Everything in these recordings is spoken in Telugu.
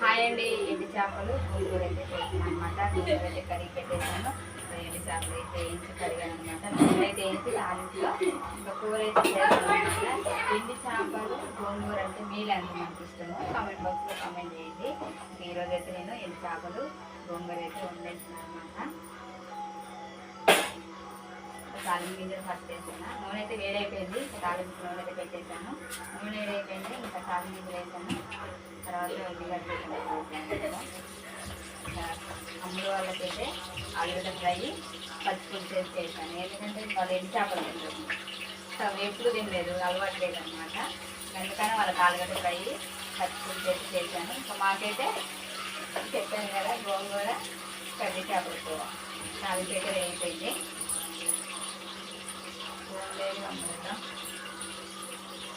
హాయ్ అండి ఎండి చేపలు గోంగూర అయితే చేసాను అనమాట గోంగూర అయితే కర్రీ పెట్టేసాను ఎండి చేపలు అయితే వేయించి కడిగాను అనమాట నూనె అయితే వేయించి లాలింట్లో ఇంకా కూర అయితే చేస్తాను అనమాట ఎండి చేపలు గోంగూర అంటే మీలు అంటే మనకి ఇష్టము. కామెంట్ బాక్స్లో కామెంట్ చేయండి. ఈరోజు అయితే నేను ఎండి చేపలు గోంగూర అయితే వండేసాను అనమాట తాలింపు గింజలు ఫస్ట్ వేసాను నూనె అయితే వేడైపోయింది. తాలింపు నూనె అయితే పెట్టేశాను. నూనె వేడైపోయింది. ఇంకా తాలింపు గింజలు వేసాను అమ్ముడు వాళ్ళకైతే ఆలుగడ్డ ఫ్రై పచ్చిపులు చేసి చేశాను. ఎందుకంటే వాళ్ళు ఎండు చేపలు తింటారు? ఎప్పుడు తినలేదు అలవాటు లేదు అనమాట అందుకని వాళ్ళకి ఆలుగడ్డ ఫ్రై పచ్చిపులు చేసి చేశాను. ఇంకా మాకైతే చెప్పాను కదా గోంగూర కర్రీ చేపలు కూర. నాలుగు అయితే వేయిపోయింది గోంగూర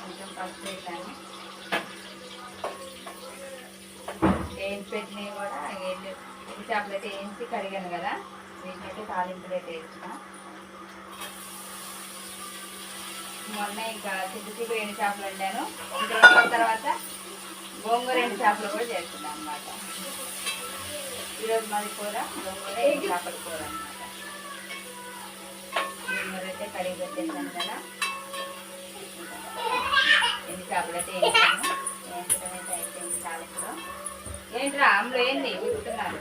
కొంచెం పసుపు వేసాను వేయించి పెట్టినవి కూడా వేసి చేపలు అయితే వేయించి కడిగాను కదా. వీటినైతే తాలింపులు అయితే వేసిన మొన్న ఇంకా చిట్టు చిక్కు ఎండు చేపలు వండాను. ఇంకా తర్వాత గోంగూర ఎండు చేపలు కూడా చేస్తున్నాను అనమాట ఈరోజు మాది కూర గోంగూర ఎండు చేపల కూర అనమాట గోంగూర అయితే కడిగి పెట్టేసాను కదా. ఎన్ని చేపలు అయితే ఏంట్రా అందులో ఏంది ఉడుకుతున్నారు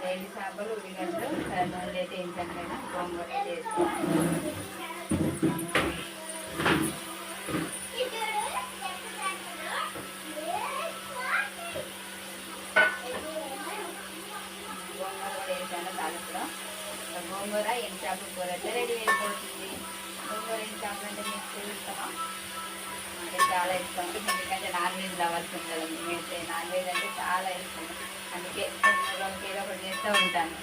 డైలీ చేపలు ఉల్లిగడ్డలు అయితే గోంగూర అయితే గోంగూర కూడా కూర అయితే రెడీ అయిపోతుంది చాలా ఇష్టం. ఎందుకంటే నాన్ వెజ్ లవర్స్ ఉంటారు మేమైతే నాన్ వెజ్ అంటే చాలా ఇష్టం. అందుకే ఏదో ఒకటి చేస్తూ ఉంటాను.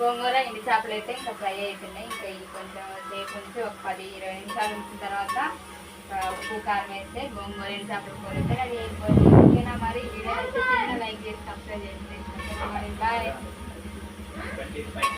గోంగూర ఎండి చేపలు అయితే ఇంకా ఫ్రై అవుతున్నాయి ఇంకా ఇవి కొంచెం సేపు ఉంచి ఒక పది ఇరవై నిమిషాలు ఉంచిన తర్వాత ఉప్పు కారం వేస్తే గోంగూర వేసి అప్పుడు కూర అయితే రెడీ ఓకేనా మరి? వీడియో లైక్ చేసి సబ్స్క్రైబ్ చేసి మరి బాయ్